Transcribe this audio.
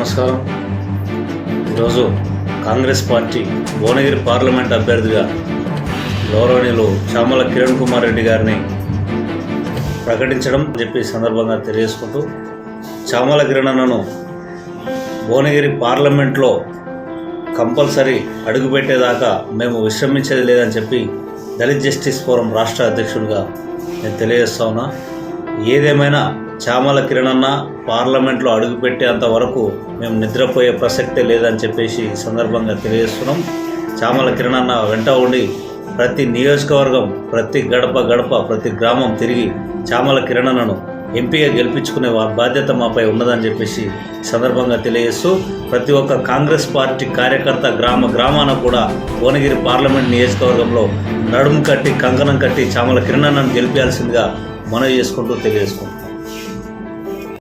నమస్కారం. ఈరోజు Congress party Bhuvanagiri parliament అభ్యర్థిగా గౌరవనీయులు చామల కిరణ్ కుమార్ రెడ్డి గారిని ప్రకటించడం చెప్పి సందర్భంగా తెలియజేసుకుంటూ చామల కిరణ్ను భువనగిరి పార్లమెంట్లో కంపల్సరీ అడుగుపెట్టేదాకా మేము విశ్రమించేది లేదని చెప్పి దళిత్ జస్టిస్ ఫోరం రాష్ట్ర అధ్యక్షుడిగా నేను తెలియజేస్తా ఉన్నా. ఏదేమైనా చామల కిరణన్న పార్లమెంట్లో అడుగుపెట్టేంత వరకు మేము నిద్రపోయే ప్రసక్తే లేదని చెప్పేసి సందర్భంగా తెలియజేస్తున్నాం. చామల కిరణన్న వెంట ఉండి ప్రతి నియోజకవర్గం ప్రతి గడప గడప ప్రతి గ్రామం తిరిగి చామల కిరణన్నను ఎంపీగా గెలిపించుకునే వా- బాధ్యత మాపై ఉన్నదని చెప్పేసి సందర్భంగా తెలియజేస్తూ ప్రతి ఒక్క కాంగ్రెస్ పార్టీ కార్యకర్త గ్రామ గ్రామాన కూడా భువనగిరి పార్లమెంట్ నియోజకవర్గంలో నడుము కట్టి కంకణం కట్టి చామల కిరణన్నను గెలిపించాల్సిందిగా మనవి చేసుకుంటూ తెలియజేసుకుంటున్నాం.